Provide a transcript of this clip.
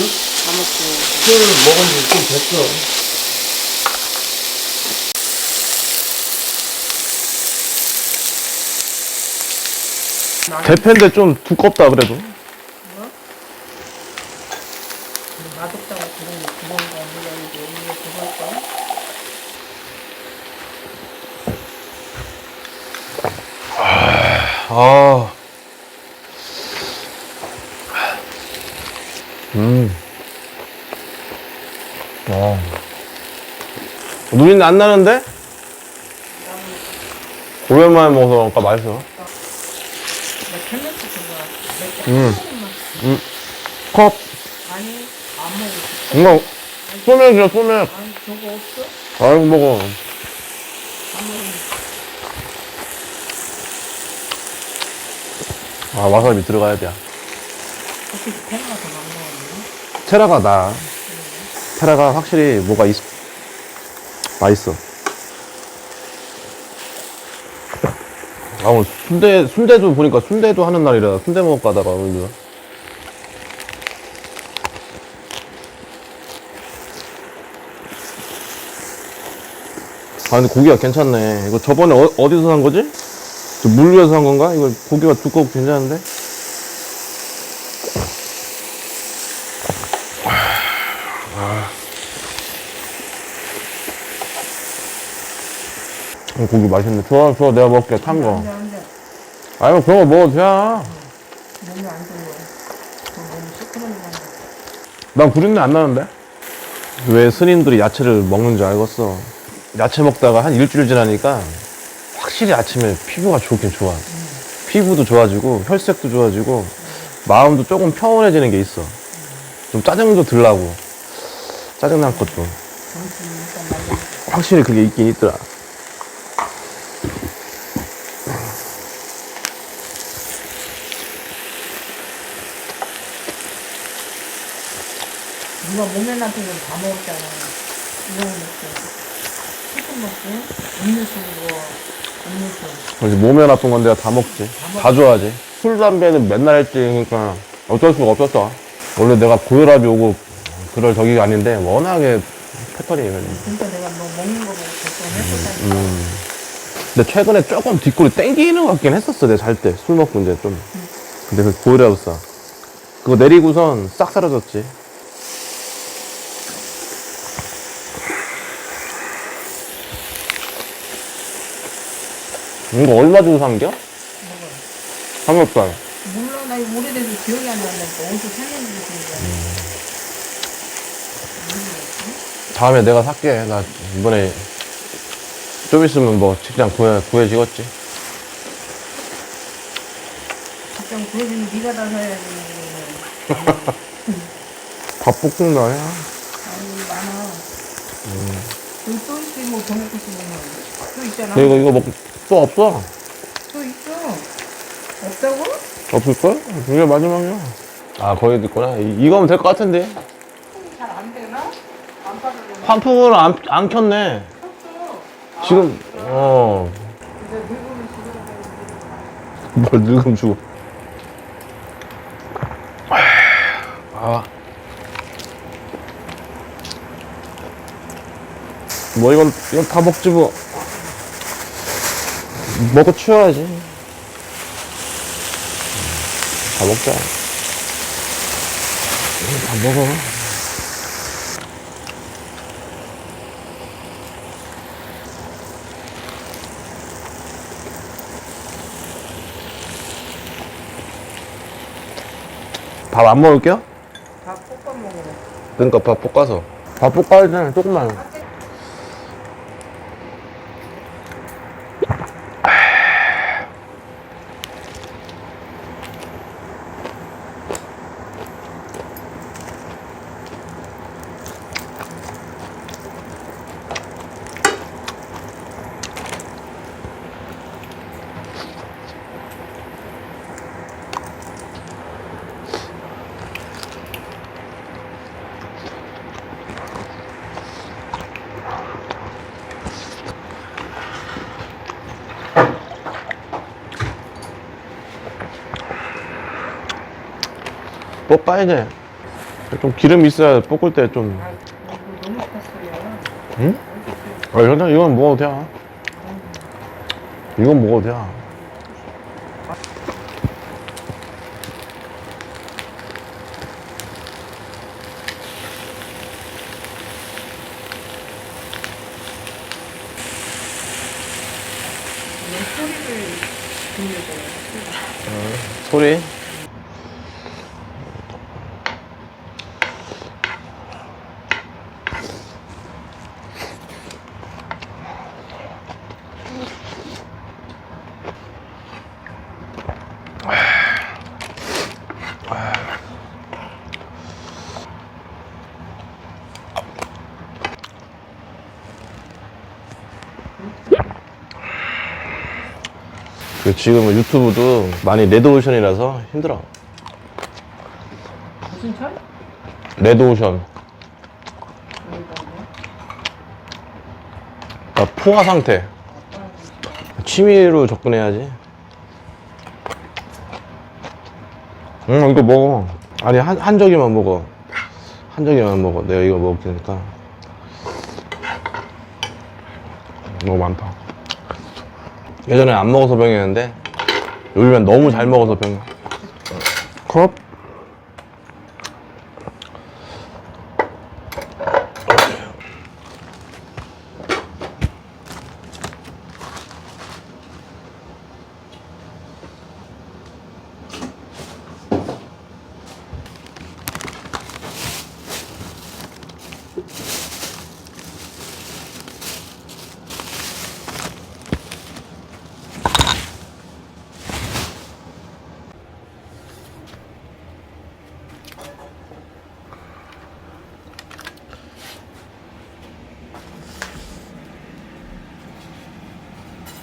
다 먹고. 술 먹은 지 좀 됐어. 대패인데 좀 두껍다 그래도 맛없다고 그런 거 그런 거 아니라고 이거 그걸 거. 아. 눈이 안 나는데? 오랜만에 먹어서 그런가 맛있어. 나 캔맥주 그거 맥주 음. 한 잔만. 컵. 아니 안 먹어. 이거 소맥이야, 소맥. 아니 저거 없어? 아이고, 먹어. 안 먹어. 아, 와사비 들어가야 돼. 어떻게 테라가 더 많이 테라가 나. 테라가 확실히 뭐가 있, 맛있어. 아, 오늘 순대, 순대도 보니까 순대도 하는 날이라 순대 먹을 가다가 오늘. 아, 근데 고기가 괜찮네. 이거 저번에 어, 어디서 산 거지? 저 물류에서 산 건가? 이거 고기가 두껍고 괜찮은데? 어, 고기 맛있네. 좋아, 좋아. 내가 먹을게. 탄 거. 안돼 안돼. 아유, 그런 거 먹어도 돼. 몸이 안 좋아. 저 몸이 시끄러운 거. 난 구린내 안 나는데? 왜 스님들이 야채를 먹는지 알겠어. 야채 먹다가 한 일주일 지나니까 확실히 아침에 피부가 좋긴 좋아. 피부도 좋아지고, 혈색도 좋아지고, 마음도 조금 평온해지는 게 있어. 좀 짜증도 들라고. 짜증 날 것도. 정신이 일단 말려. 확실히 그게 있긴 있더라. 나쁜 건다 먹었잖아. 이거 먹고, 소금 먹고, 음료수 먹어, 음료수. 이제 몸에 나쁜 건 내가 다 먹지. 다 좋아하지. 술, 담배는 맨날 했지. 그러니까 어쩔 수가 없었어. 원래 내가 고혈압이 오고 그럴 적이 아닌데 워낙에 패턴이. 진짜 내가 뭐 먹는 거 보고 결정했었다니까. 음. 근데 최근에 조금 뒷골이 땡기는 것 같긴 했었어. 내가 잘 때. 술 먹고 이제 좀. 근데 그 고혈압사. 그거 내리고선 싹 사라졌지. 이거 얼마 주고 산겨? 삼겹살. 몰라, 나 이거 오래돼서 기억이 안 나는데 어디서 샀는지 모르겠어. 다음에 내가 살게. 나 이번에 좀 있으면 뭐 직장 구해, 구해지겠지. 직장 구해주면 네가 다 사야지. 밥 볶은 거야. 아니, 많아. 여기 또 있지, 뭐, 더 먹고 싶으면. 또 있잖아. 근데 이거, 이거 먹고 또 없어. 또 있어. 없다고? 없을걸? 이게 마지막이야. 아, 거기도 있구나. 이, 이거면 될 것 같은데. 잘 안 되나? 안 빠져도 환풍을 안, 안 켰네. 지금, 어. 근데 늙으면 죽어야 뭘 늙음 주고. 아. 뭐, 이건, 이건 다 먹지 뭐. 먹고 치워야지. 다 먹자. 다 먹어. 밥 안 먹을게요? 다 볶아 먹어. 그러니까 밥 볶아서. 밥 볶아야 돼, 조금만. 볶아야 돼. 좀 기름 있어야 볶을 때 좀. 아, 너무. 응? 아, 괜찮아. 이건 먹어도 돼. 이건 먹어도 돼. 이 소리를 들려줘요. 소리. 지금은 유튜브도 많이 레드오션이라서 힘들어. 무슨 철? 레드오션. 뭐? 그러니까 포화 상태. 취미로 접근해야지. 응, 이거 먹어. 아니, 한, 한 저기만 먹어. 한 저기만 먹어. 내가 이거 먹을 테니까. 너무 많다. 예전에 안 먹어서 병이었는데, 요즘엔 너무 잘 먹어서 병. 컵?